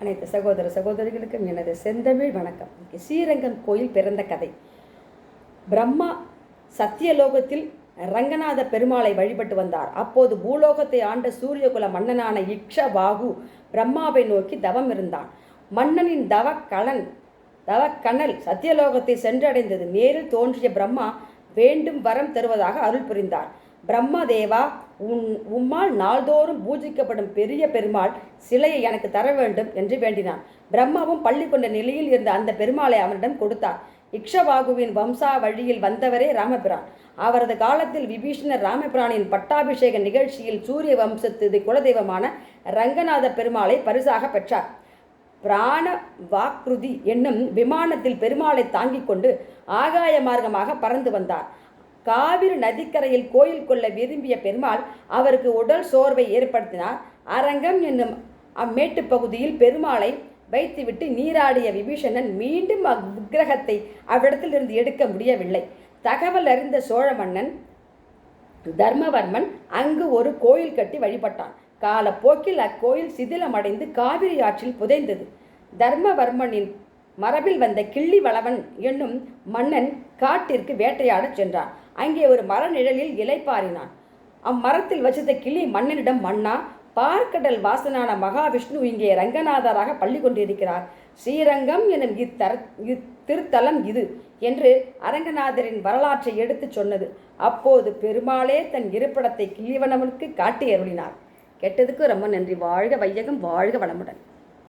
அனைத்து சகோதர சகோதரிகளுக்கும் எனது செந்தமிழ் வணக்கம். ஸ்ரீரங்கம் கோயில் பிறந்த கதை. பிரம்மா சத்தியலோகத்தில் ரங்கநாத பெருமாளை வழிபட்டு வந்தார். அப்போது பூலோகத்தை ஆண்ட சூரியகுல மன்னனான இக்ஷபாகு பிரம்மாவை நோக்கி தவம் இருந்தான். மன்னனின் தவக்கலன் தவக்கணல் சத்தியலோகத்தை சென்றடைந்தது. நேரில் தோன்றிய பிரம்மா வேண்டும் வரம் தருவதாக அருள் புரிந்தார். பிரம்மதேவா உன் உம்மால் நாள்தோறும் பூஜிக்கப்படும் பெரிய பெருமாள் சிலையை எனக்கு தர வேண்டும் என்று வேண்டினான். பிரம்மாவும் பள்ளி கொண்ட நிலையில் இருந்த அந்த பெருமாளை அவனிடம் கொடுத்தார். இக்ஷவாகுவின் வம்சா வழியில் வந்தவரே ராமபிரான். அவரது காலத்தில் விபீஷணர் ராமபிரானின் பட்டாபிஷேக நிகழ்ச்சியில் சூரிய வம்சத்து குலதெய்வமான ரங்கநாத பெருமாளை பரிசாக பெற்றார். பிராண வாக்ருதி என்னும் விமானத்தில் பெருமாளை தாங்கிக் கொண்டு ஆகாய மார்க்கமாக பறந்து வந்தார். காவிரி நதிக்கரையில் கோயில் கொள்ள விரும்பிய பெருமாள் அவருக்கு உடல் சோர்வை ஏற்படுத்தினார். அரங்கம் என்னும் அம்மேட்டுப் பகுதியில் பெருமாளை வைத்துவிட்டு நீராடிய விபீஷணன் மீண்டும் அவ்விக்கிரகத்தை அவ்விடத்திலிருந்து எடுக்க முடியவில்லை. தகவல் அறிந்த சோழ மன்னன் தர்மவர்மன் அங்கு ஒரு கோயில் கட்டி வழிபட்டான். காலப்போக்கில் அக்கோயில் சிதிலமடைந்து காவிரி ஆற்றில் புதைந்தது. தர்மவர்மனின் மரபில் வந்த கிள்ளி வளவன் என்னும் மன்னன் காட்டிற்கு வேட்டையாடச் சென்றான். அங்கே ஒரு மர நிழலில் இலைப்பாரினான் அம்மரத்தில் வசித்த கிளி மன்னனிடம் மன்னா பார்க்கடல் வாசனான மகாவிஷ்ணு இங்கே ரங்கநாதராக பள்ளி கொண்டிருக்கிறார். ஸ்ரீரங்கம் எனும் இத்தர இத்திருத்தலம் இது என்று அரங்கநாதரின் வரலாற்றை எடுத்துச் சொன்னது. அப்போது பெருமாளே தன் இருப்பிடத்தை கிள்ளிவனவனுக்கு காட்டி அருளினார் கெட்டதுக்கு ரொம்ப நன்றி. வாழ்க வையகம் வாழ்க வளமுடன்.